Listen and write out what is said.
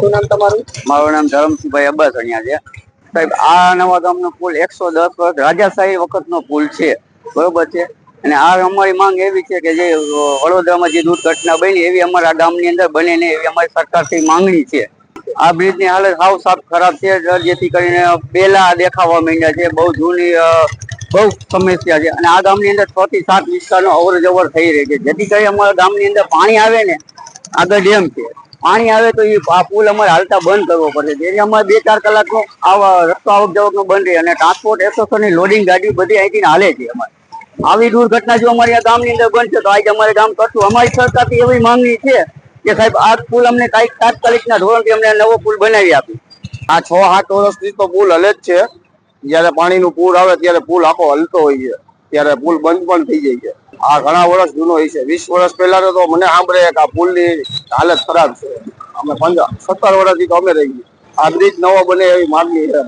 શું નામ તમારું? મારું નામ ધરમસિંહભાઈ અબ્બાસણિયા છે. સાહેબ, આ નવા ગામનો પુલ એકસો દસ વર્ષ રાજાશાહી વખતનો પુલ છે. બરોબર છે? અને આ અમારી માંગ એવી છે કે જે વડોદરામાં જે દુર્ઘટના બની એવી અમારા ગામની અંદર બને ને એવી અમારી સરકારથી માંગણી છે. આ બ્રિજની હાલત સાવ સાફ ખરાબ છે. જેથી કરીને પેલા દેખાવા માંડ્યા છે. બહુ જૂની બહુ સમસ્યા છે. અને આ ગામની અંદર છ થી સાત વિસ્તારનો અવર જવર થઈ રહી છે. જેથી કરી અમારા ગામની અંદર પાણી આવે ને આગળ ડેમ છે. પાણી આવે તો એ પુલ અમારે હાલતા બંધ કરવો પડે. જેથી અમારે બે ચાર કલાકનો આવા રસ્તો આવક જવકનો બંધ રહે અને ટ્રાન્સપોર્ટ એસોસિએશનની લોડિંગ ગાડી બધી અહીંથી હાલે છે અમારે. આવી દુર્ઘટના જો અમારી આ ગામની અંદર બનશે તો આજે અમારે ગામ કરશું. અમારી સરકારથી એવી માંગણી છે કે સાહેબ, આ પુલ અમને કાંઈક તાત્કાલિકના ધોરણથી અમને નવો પુલ બનાવી આપી. આ છ આઠ વર્ષથી તો પુલ હલે જ છે. જયારે પાણીનું પૂર આવે ત્યારે પુલ આખો હલતો હોય છે. ત્યારે પુલ બંધ પણ થઈ જાય છે. આ ઘણા વર્ષ જૂનો હોય છે. વીસ વર્ષ પહેલા તો મને સાંભળે કે આ પુલની હાલત ખરાબ છે. અમે પંદર સત્તર વર્ષથી તો અમે રહી ગયા આ બ્રિજ નવો બને એવી માગણી છે.